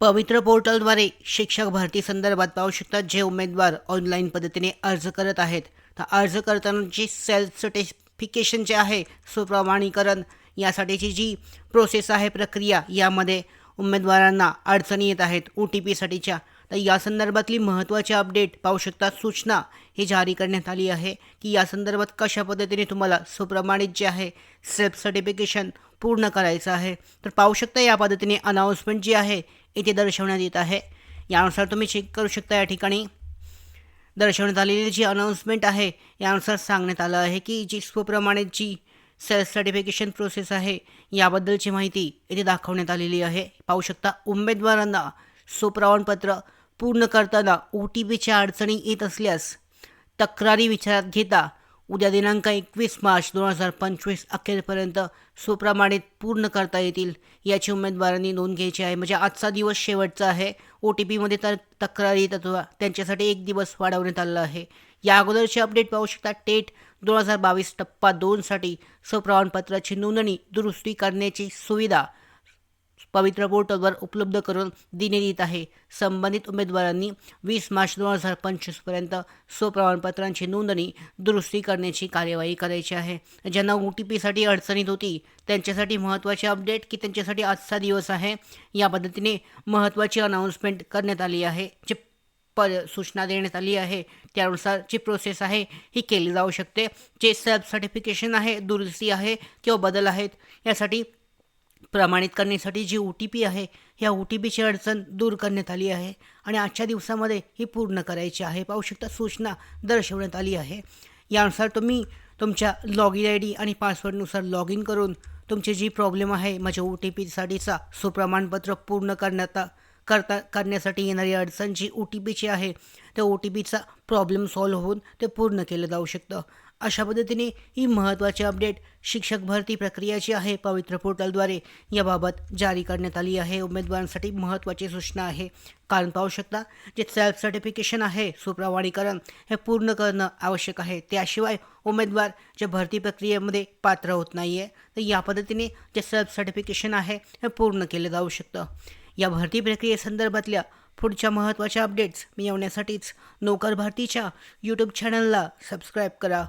पवित्र पोर्टलद्वारे शिक्षक भरती संदर्भात पाहू शकतात जे उमेदवार ऑनलाईन पद्धतीने अर्ज करत आहेत. तर अर्ज करतानाची सेल्फ सर्टिफिकेशन जे आहे सुप्रमाणीकरण यासाठीची जी प्रोसेस आहे प्रक्रिया यामध्ये उमेदवारांना अडचणी येत आहेत ओ टी पीसाठीच्या तर या संदर्भातली महत्त्वाची अपडेट पाहू शकता. सूचना ही जारी करण्यात आली आहे की या संदर्भात कशा पद्धतीने तुम्हाला सुप्रमाणित जे आहे सेल्फ सर्टिफिकेशन पूर्ण करायचं आहे. तर पाहू शकता या पद्धतीने अनाऊन्समेंट जी आहे इथे दर्शवण्यात येत आहे. यानुसार तुम्ही चेक करू शकता या ठिकाणी. दर्शवण्यात आलेली जी अनाऊन्समेंट आहे यानुसार सांगण्यात आलं आहे की जी स्वप्रमाणे जी सेल्फ सर्टिफिकेशन प्रोसेस आहे याबद्दलची माहिती इथे दाखवण्यात आलेली आहे. पाहू शकता उमेदवारांना सुप्रमाणपत्र पूर्ण करताना ओ टी पीच्या अडचणी येत असल्यास तक्रारी विचारात घेता उद्या दिनांक एकवीस मार्च दोन हजार पंचवीस अखेरपर्यंत सुप्रमाणित पूर्ण करता येतील याची उमेदवारांनी नोंद घ्यायची आहे. म्हणजे आजचा दिवस शेवटचा आहे. ओ टी पीमध्ये तर तक्रारी येतात. त्यांच्यासाठी एक दिवस वाढवण्यात आला आहे. या अगोदरचे अपडेट पाहू शकता. टेट दोन हजार बावीस टप्पा दोनसाठी सुप्रमाणपत्राची नोंदणी दुरुस्ती करण्याची सुविधा पवित्र पोर्टलवर उपलब्ध करून देण्यात येत आहे. संबंधित उमेदवारांनी वीस मार्च दोन हजार पंचवीसपर्यंत स्वप्रमाणपत्रांची नोंदणी दुरुस्ती करण्याची कार्यवाही करायची आहे. ज्यांना ओ टी पीसाठी अडचणीत होती त्यांच्यासाठी महत्त्वाचे अपडेट की त्यांच्यासाठी आजचा दिवस आहे या पद्धतीने महत्त्वाची अनाऊन्समेंट करण्यात आली आहे. जे पर सूचना देण्यात आली आहे त्यानुसार जी प्रोसेस आहे ही केली जाऊ शकते. जे सेल्फ सर्टिफिकेशन आहे दुरुस्ती आहे किंवा बदल आहेत यासाठी प्रमाणित करण्यासाठी जी ओ टी पी आहे या ओ टी पीची अडचण दूर करण्यात आली आहे आणि आजच्या दिवसामध्ये ही पूर्ण करायची आहे. पाहू शकता सूचना दर्शवण्यात आली आहे. यानुसार तुम्ही तुमच्या लॉग इन आय डी आणि पासवर्डनुसार लॉग इन करून तुमची जी प्रॉब्लेम आहे माझ्या ओ टी पीसाठीचा सुप्रमाणपत्र पूर्ण करण्यात करता करण्यासाठी येणारी अडचण जी ओ टी पीची आहे त्या ओ टी पीचा प्रॉब्लेम सॉल्व्ह होऊन ते पूर्ण केलं जाऊ शकतं. अशा पद्धतीने ही महत्त्वाची अपडेट शिक्षक भरती प्रक्रिया जी आहे. पवित्र पोर्टलद्वारे याबाबत जारी करण्यात आली आहे. उमेदवारांसाठी महत्त्वाची सूचना आहे. कारण पाहू शकता जे सेल्फ सर्टिफिकेशन आहे सुप्रमाणीकरण हे पूर्ण करणं आवश्यक आहे. त्याशिवाय उमेदवार जे भरती प्रक्रियेमध्ये पात्र होत नाही आहे तर या पद्धतीने जे सेल्फ सर्टिफिकेशन आहे हे पूर्ण केलं जाऊ शकतं. या भरती प्रक्रियेसंदर्भातल्या पुढच्या महत्त्वाच्या अपडेट्स मिळवण्यासाठीच नोकर भरतीच्या यूट्यूब चॅनलला सबस्क्राईब करा.